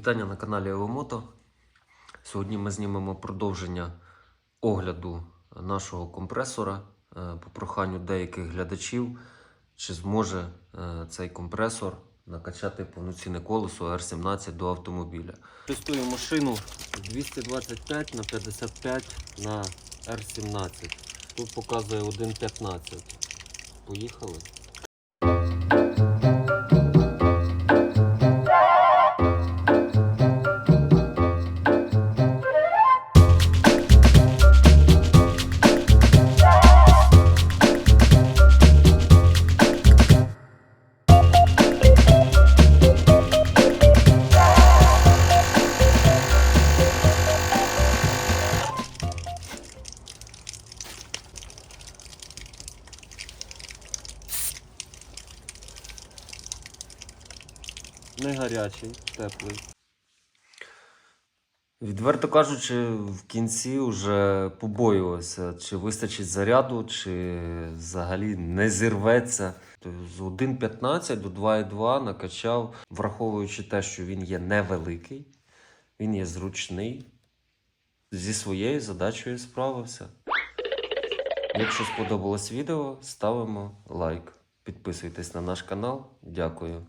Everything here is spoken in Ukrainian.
Вітання на каналі Елемото. Сьогодні ми знімемо продовження огляду нашого компресора е, по проханню деяких глядачів, чи зможе е, цей компресор накачати повноцінне колесо R17 до автомобіля. Тестую машину 225 на 55 на R17. Тут показує 1.15. Поїхали. Не гарячий, теплий. Відверто кажучи, в кінці вже побоювався, чи вистачить заряду, чи взагалі не зірветься. З 1.15 до 2.2 накачав, враховуючи те, що він є невеликий, він є зручний. Зі своєю задачею справився. Якщо сподобалось відео, ставимо лайк. Підписуйтесь на наш канал. Дякую.